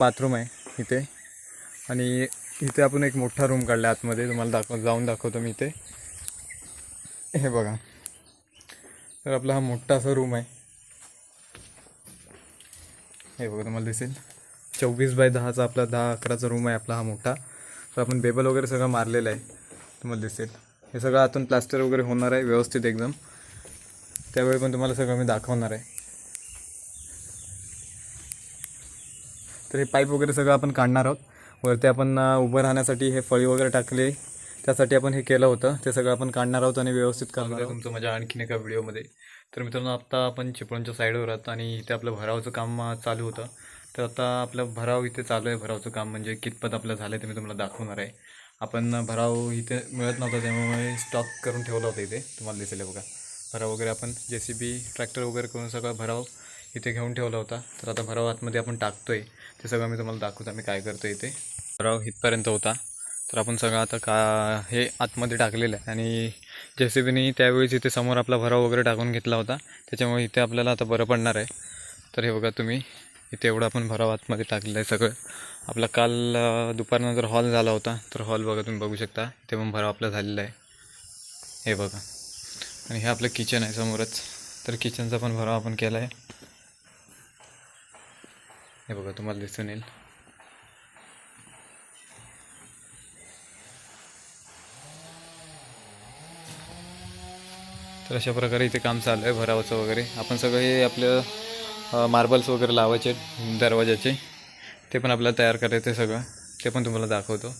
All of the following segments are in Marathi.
बाथरूम आहे इथे. आणि इथे आपण एक मोठा रूम काढला आतमध्ये. तुम्हाला दाखव जाऊन दाखवतो मी इथे. हे बघा. तर आपला हा मोठा असा रूम आहे. हे बघा तुम्हाला दिसेल. चोवीस बाय दहाचा आपला दहा अकराचा रूम आहे आपला हा मोठा. तर आपण बेबल वगैरे सगळं मारलेलं आहे. तुम्हाला दिसेल. हे सगळं आतून प्लास्टर वगैरे होणार आहे व्यवस्थित एकदम. त्यावेळी पण तुम्हाला सगळं मी दाखवणार आहे. तर हे पाईप वगैरे सगळं आपण काढणार आहोत. वरती आपण उभं राहण्यासाठी हे फळी वगैरे टाकले. त्यासाठी आपण हे केलं होतं. ते सगळं आपण काढणार आहोत आणि व्यवस्थित करणार आहोत. तुमचं माझ्या आणखीन एका व्हिडिओमध्ये. तर मित्रांनो आत्ता आपण चिपळूणच्या साईडवर आहोत आणि इथे आपलं भरावाचं काम चालू होतं. तर आता आपलं भराव इथे चालू आहे भरावचं काम. म्हणजे कितपत आपलं झालं आहे ते मी तुम्हाला दाखवणार आहे. आपण भराव इथे मिळत नव्हता त्यामुळे स्टॉक करून ठेवला होता इथे. तुम्हाला दिसेल बघा. भराव वगैरे आपण जे सी बी ट्रॅक्टर वगैरे करून सगळा भराव इथे घेऊन ठेवला होता. तर आता भराव आतमध्ये आपण टाकतोय. ते सगळं मी तुम्हाला दाखवतो आम्ही काय करतो इथे. भराव इथपर्यंत होता. तर आपण सगळं आता का हे आतमध्ये टाकलेलं आहे. आणि जे सी बीने त्यावेळेस इथे समोर आपला भराव वगैरे टाकून घेतला होता. त्याच्यामुळे इथे आपल्याला आता बरं पडणार आहे. तर हे बघा तुम्ही इथे एवढं आपण भराव आतमध्ये टाकलेलं आहे सगळं. आपला काल दुपारनंतर हॉल झाला होता तर हॉल बघा तुम्ही बघू शकता. इथे पण भराव आपला झालेला आहे. हे बघा. आणि हे आपलं किचन आहे समोरच. तर किचनचा पण भराव आपण केला आहे. हे बघा तुम्हाला दिसून येईल. तर अशा प्रकारे इथे काम चालू आहे भरावाचं वगैरे. आपण सगळे हे आपलं मार्बल्स वगैरे लावायचे दरवाजाचे. ते पण आपल्याला तयार करायचं आहे सगळं. ते पण तुम्हाला दाखवतो.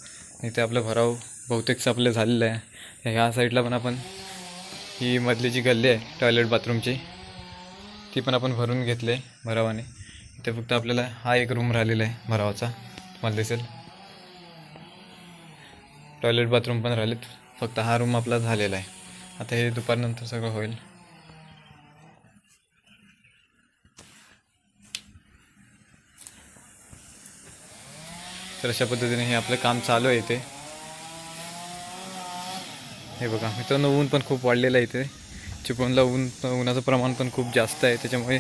इथे आपलं भराव बहुतेकच आपलं झालेलं आहे. ह्या साईडला पण आपण ही मधली जी गल्ली आहे टॉयलेट बाथरूमची ती पण आपण भरून घेतली आहे भरावाने. इथे फक्त आपल्याला हा एक रूम राहिलेला आहे भरावाचा तुम्हाला दिसेल. टॉयलेट बाथरूम पण राहिलेत फक्त हा रूम आपला झालेला आहे. आता हे दुपारनंतर सगळं होईल. तर अशा पद्धतीने हे आपलं काम चालू आहे इथे. हे बघा मित्रांनो ऊन पण खूप वाढलेलं आहे इथे. चिपळूणला ऊन उन्हाचं प्रमाण पण खूप जास्त आहे. त्याच्यामुळे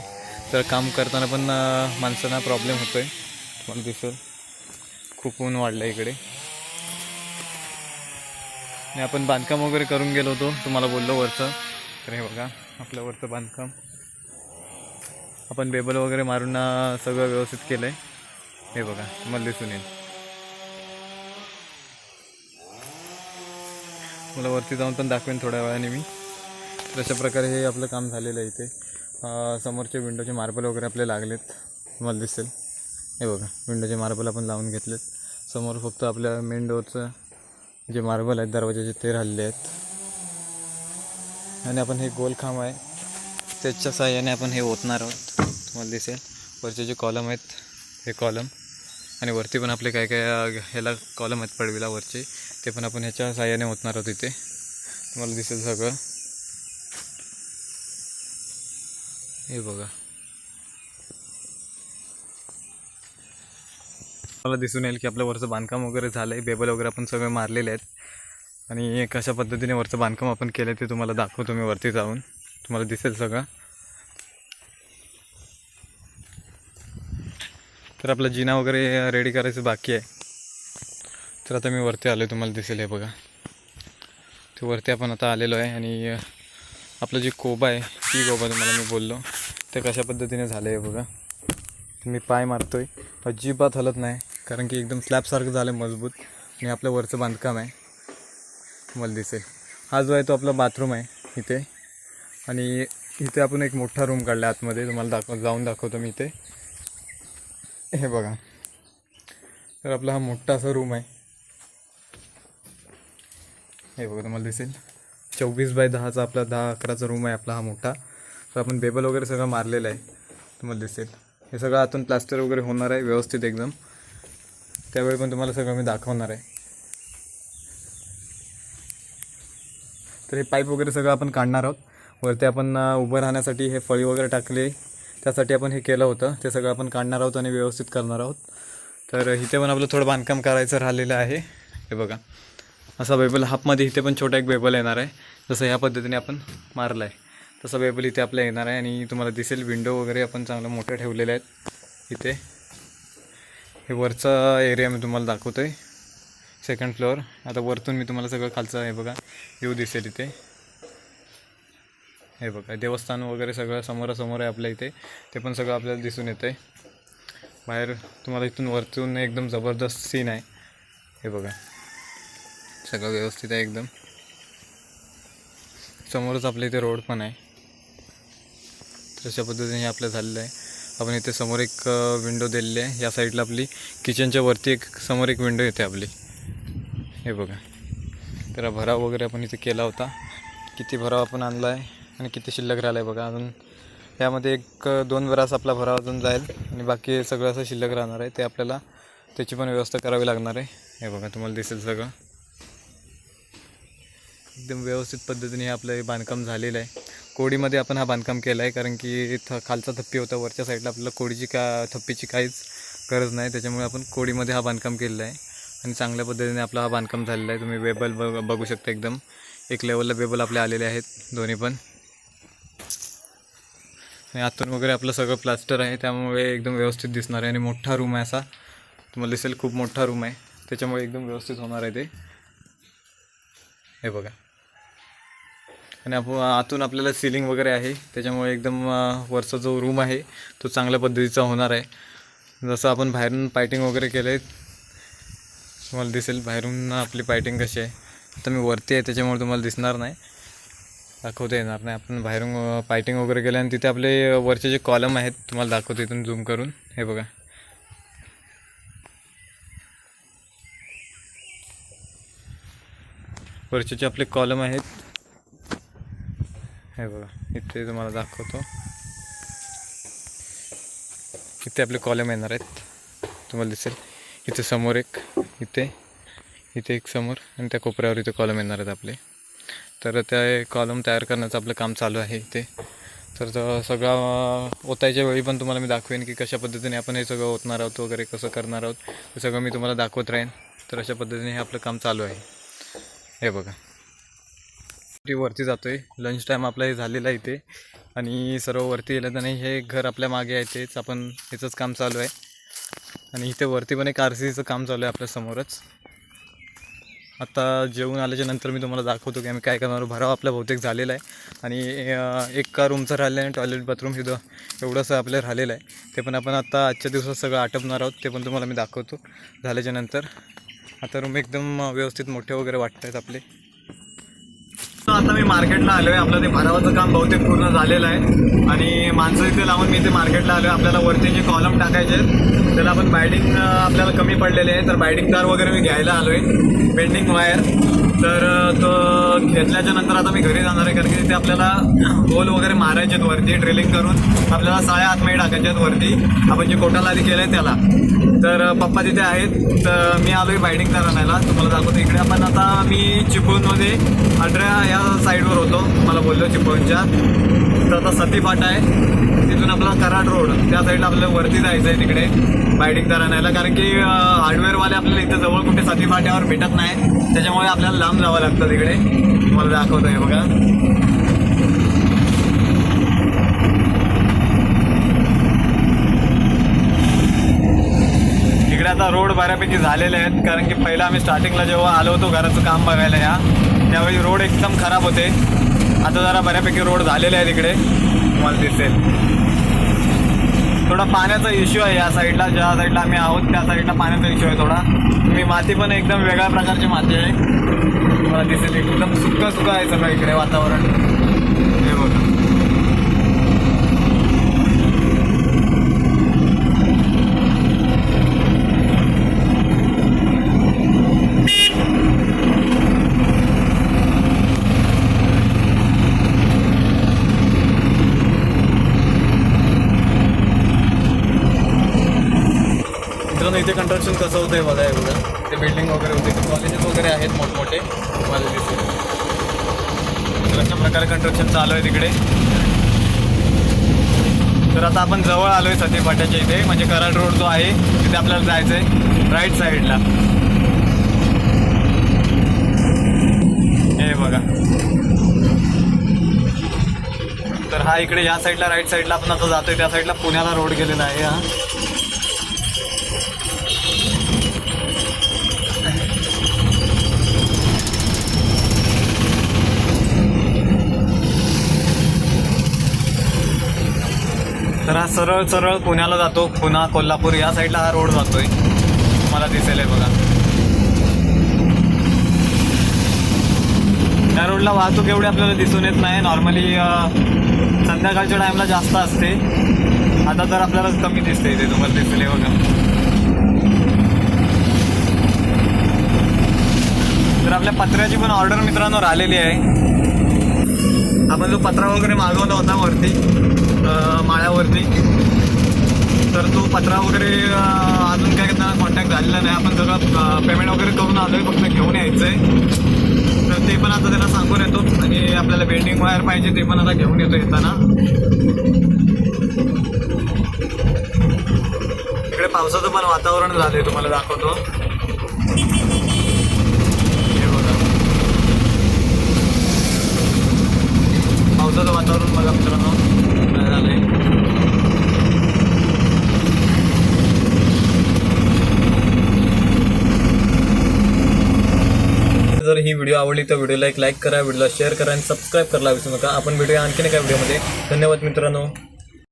तर काम करताना पण माणसांना प्रॉब्लेम होतो आहे तुम्हाला दिसेल. खूप ऊन वाढलं आहे इकडे. आणि आपण बांधकाम वगैरे करून गेलो होतो. तुम्हाला बोललो वरचं. तर हे बघा आपलं वरचं बांधकाम. आपण बेबल वगैरे मारून सगळं व्यवस्थित केलं आहे हे बघा तुम्हाला दिसून येईल. मला वरती जाऊन पण दाखवेन थोड्या वेळाने मी. अशा प्रकारे हे आपलं काम झालेलं आहे इथे. समोरचे विंडोचे मार्बल वगैरे आपले लागलेत. तुम्हाला दिसेल. हे बघा विंडोचे मार्बल आपण लावून घेतलेत. समोर फक्त आपल्या मेन डोअरचं जे मार्बल आहेत दरवाजाचे ते राहिलेले आहेत. आणि आपण हे गोल खांब आहे. त्याच्या साह्याने आपण हे ओतणार आहोत. तुम्हाला दिसेल. वरचे जे कॉलम आहेत हे कॉलम आणि वरती पण आपले काय काय ह्याला कॉलम आहेत पडवीला वरचे. ते पण आपण ह्याच्या साह्याने ओतणार आहोत इथे. तुम्हाला दिसेल सगळं. हे बघा. मला दिसून येईल की आपलं वरचं बांधकाम वगैरे झालं आहे बेबल वगैरे आपण सगळे मारलेले आहेत. आणि कशा पद्धतीने वरचं बांधकाम आपण केलं ते तुम्हाला दाखवतो मी वरती जाऊन. तुम्हाला दिसेल सगळं. तर आपला जिना वगैरे रेडी करायचं बाकी आहे. तर आता मी वरती आलो आहे तुम्हाला दिसेल हे बघा. ते वरती आपण आता आलेलो आहे आणि आपलं जी कोबा आहे ती कोबा तुम्हाला मी बोललो. ते कशा पद्धतीने झालं आहे बघा. मी पाय मारतो आहे अजिबात हलत नाही कारण की एकदम स्लॅबसारखं झालं आहे मजबूत. आणि आपलं वरचं बांधकाम आहे. मला दिसेल. हा जो आहे तो आपला बाथरूम आहे इथे. आणि इथे आपण एक मोठा रूम काढला आतमध्ये. तुम्हाला दाखव जाऊन दाखवतो मी इथे. हे बघा. तर आपला हा मोठा असा रूम आहे. हे बघा तुम्हाला दिसेल. चोवीस बाय दहाचा आपला दहा अकराचा रूम आहे आपला हा मोठा. तर आपण बेबल वगैरे सगळं मारलेलं आहे. तुम्हाला दिसेल. हे सगळं आतून प्लास्टर वगैरे होणार आहे व्यवस्थित एकदम. त्यावेळी पण तुम्हाला सगळं मी दाखवणार आहे. तर हे पाईप वगैरे सगळं आपण काढणार आहोत. वरती आपण उभं राहण्यासाठी हे फळी वगैरे टाकले. त्यासाठी आपण हे केलं होतं. ते सगळं आपण काढणार आहोत आणि व्यवस्थित करणार आहोत. तर इथे पण आपलं थोडं बांधकाम करायचं राहिलेलं आहे. हे बघा. असा बेबल हाफमध्ये इथे पण छोटा एक बेबल येणार आहे. जसं ह्या पद्धतीने आपण मारला आहे तसा बेबल इथे आपला येणार आहे आणि तुम्हाला दिसेल विंडो वगैरे आपण चांगलं मोठं ठेवलेले आहेत इथे. हे वरचा एरिया मी तुम्हाला दाखवतो आहे सेकंड फ्लोअर आता वरतून मी तुम्हाला सगळं खालचं हे बघा व्ह्यू दिसेल इथे. हे बघा देवस्थान वगैरे सगळं समोरासमोर आहे आपल्या इथे. ते पण सगळं आपल्याला दिसून येतं आहे बाहेर तुम्हाला इथून वरतून एकदम जबरदस्त सीन आहे. हे बघा. सगळं व्यवस्थित आहे एकदम. समोरच आपल्या इथे रोड पण आहे. तशा पद्धतीने हे आपलं झालेलं आहे. आपण इथे समोर एक विंडो दिलेली आहे. या साईडला आपली किचनच्या वरती एक समोर एक विंडो येते आपली. हे बघा. तर भराव वगैरे आपण इथे केला होता. किती भराव आपण आणला आहे आणि किती शिल्लक राहिला आहे बघा. अजून यामध्ये एक दोन वरास आपला भराव अजून जाईल आणि बाकी सगळं असं शिल्लक राहणार आहे. ते आपल्याला त्याची पण व्यवस्था करावी लागणार आहे. हे बघा तुम्हाला दिसेल सगळं. एकदम व्यवस्थित पद्धतीने आपलं हे बांधकाम झालेलं आहे. कोडीमध्ये आपण हा बांधकाम केला आहे कारण की थ खालचा थप्पी होता वरच्या साईडला आपल्याला कोडीची का थप्पीची काहीच गरज नाही. त्याच्यामुळे आपण कोडीमध्ये हा बांधकाम केलेला आहे आणि चांगल्या पद्धतीने आपला हा बांधकाम झालेला आहे. तुम्ही वेबल ब बघू शकता एकदम. एक लेवलला बेबल आपले आलेले आहेत दोन्ही पण. आणि आतून वगैरे आपलं सगळं प्लास्टर आहे. त्यामुळे एकदम व्यवस्थित दिसणार आहे. आणि मोठा रूम आहे असा. तुम्हाला दिसेल खूप मोठा रूम आहे. त्याच्यामुळे एकदम व्यवस्थित होणार आहे ते. हे बघा. आणि आप आतून आपल्याला सिलिंग वगैरे आहे. त्याच्यामुळे एकदम वरचा जो रूम आहे तो चांगल्या पद्धतीचा होणार आहे. जसं आपण बाहेरून पायटिंग वगैरे केलं आहे तुम्हाला दिसेल बाहेरून आपली पायटिंग कशी आहे. आता मी वरती आहे त्याच्यामुळे तुम्हाला दिसणार नाही. दाखवता येणार नाही. आपण बाहेरून पायटिंग वगैरे केलं आणि तिथे आपले वरचे जे कॉलम आहेत तुम्हाला दाखवतो इथून झूम करून. हे बघा. वरचे जे आपले कॉलम आहेत हे बघा इथे तुम्हाला दाखवतो. इथे आपले कॉलम येणार आहेत. तुम्हाला दिसेल. इथे समोर एक इथे इथे एक समोर आणि त्या कोपऱ्यावर इथे कॉलम येणार आहेत आपले. तर त्या कॉलम तयार करण्याचं आपलं काम चालू आहे इथे. तर सगळा ओतायच्या वेळी पण तुम्हाला मी दाखवेन की कशा पद्धतीने आपण हे सगळं ओतणार आहोत वगैरे कसं करणार आहोत. हे सगळं मी तुम्हाला दाखवत राहीन. तर अशा पद्धतीने हे आपलं काम चालू आहे. हे बघा. वरती जातो आहे लंच टाईम आपला हे झालेला आहे इथे. आणि सर्व वरती गेलं तर नाही हे घर आपल्या मागे आहे तेच. आपण याचंच काम चालू आहे. आणि इथे वरती पण एक आर सी सीचं काम चालू आहे आपल्यासमोरच आत्ता आता जेवून आल्याच्यानंतर मी तुम्हाला दाखवतो की आम्ही काय करणार भराव आपला बहुतेक झालेला आहे. आणि एका रूमचं राहिलं आहे टॉयलेट बाथरूम हे एवढंसं आपलं राहिलेलं आहे. ते पण आपण आता आजच्या दिवसात सगळं आटपणार आहोत. ते पण तुम्हाला मी दाखवतो. झाल्याच्यानंतर. आता रूम एकदम व्यवस्थित मोठे वगैरे वाटत आहेत आपले. आता मी मार्केटला आलोय. आपलं ते भरावाचं काम बहुतेक पूर्ण झालेलं आहे. आणि माणसं इथे लावून मी इथे मार्केटला आलोय. आपल्याला वरती जे कॉलम टाकायचे आहेत त्याला आपण बायडिंग आपल्याला कमी पडलेले आहे तर बायडिंग तार वगैरे मी घ्यायला आलोय. बेंडिंग वायर तर तो घेतल्याच्या नंतर आता मी घरी जाणार आहे. कारण की तिथे आपल्याला होल वगैरे मारायचे आहेत वरती ड्रिलिंग करून. आपल्याला साड्या आतमध्ये टाकायच्या आहेत वरती. आपण जे कोटाला आधी केलं आहे त्याला. तर पप्पा तिथे आहेत. तर मी आलो आहे बायडिंग आणायला तुम्हाला दाखवतो इकडे. आपण आता मी चिपळूणमध्ये अठरा या साईडवर होतो. मला बोललो चिपळूणच्या. तर आता सती फाटा आहे. तिथून आपला कराड रोड. त्या साईडला आपल्याला वरती जायचं आहे तिकडे. बायडिंग आणायला कारण की हार्डवेअरवाले आपल्याला इथं जवळ कुठे सती फाट्यावर भेटत नाही. त्याच्यामुळे आपल्याला लांब जावं लागतं तिकडे. तुम्हाला दाखवतो आहे बघा. आता रोड बऱ्यापैकी झालेले आहेत. कारण की पहिला आम्ही स्टार्टिंगला जेव्हा आलो होतो घराचं काम बघायला या त्यावेळी रोड एकदम खराब होते. आता जरा बऱ्यापैकी रोड झालेले आहेत इकडे. तुम्हाला दिसेल. थोडा पाण्याचा इश्यू आहे या साईडला ज्या साईडला आम्ही आहोत त्या साईडला पाण्याचा इश्यू आहे थोडा. मी माती पण एकदम वेगळ्या प्रकारची माती आहे. तुम्हाला दिसेल एकदम सुक्क सुकं आहे सगळं इकडे वातावरण हे बघा कन्स्ट्रक्शन कसं होतं आहे बघा एवढं. ते बिल्डिंग वगैरे होते ते कॉलेजेस वगैरे आहेत मोठमोठे तुम्हाला दिसेल. तर अशा प्रकारे कन्स्ट्रक्शन चालू आहे तिकडे. तर आता आपण जवळ आलो आहे सती फाट्याच्या इथे. म्हणजे कराड रोड जो आहे तिथे आपल्याला जायचं आहे राईट साईडला हे बघा. तर हा इकडे या साईडला राईट साईडला आपण आता जातोय. त्या साईडला पुण्याला रोड गेलेला आहे हा. तर हा सरळ सरळ पुण्याला जातो. पुणा कोल्हापूर या साईडला हा रोड जातोय. मला दिसेल आहे बघा. त्या रोडला वाहतूक एवढी आपल्याला दिसून येत नाही. नॉर्मली संध्याकाळच्या टाईमला जास्त असते. आता तर आपल्याला कमी दिसते इथे तुम्हाला दिसेल बघा. तर आपल्या पत्र्याची पण ऑर्डर मित्रांनो आलेली आहे. आपण जो पत्रा वगैरे मागवला होता वरती. माळ्यावरती. तर तो पत्रा वगैरे अजून काय त्यांना कॉन्टॅक्ट झालेला नाही. आपण सगळं पेमेंट वगैरे करून आलो आहे फक्त घेऊन यायचं आहे तर ते पण आता त्याला सांगून येतो. आणि आपल्याला बेंडिंग वायर पाहिजे ते पण आता घेऊन येतो येताना. इकडे पावसाचं पण वातावरण झालं आहे तुम्हाला दाखवतो हे बघा पावसाचं वातावरण बघा मित्रांनो काय झालंय जर ही व्हिडिओ आवडली तर व्हिडिओला एक लाईक करा व्हिडिओला शेअर करा आणि सबस्क्राईब करायला विसरू नका. आपण व्हिडिओ आणखीन एका व्हिडिओमध्ये धन्यवाद मित्रांनो.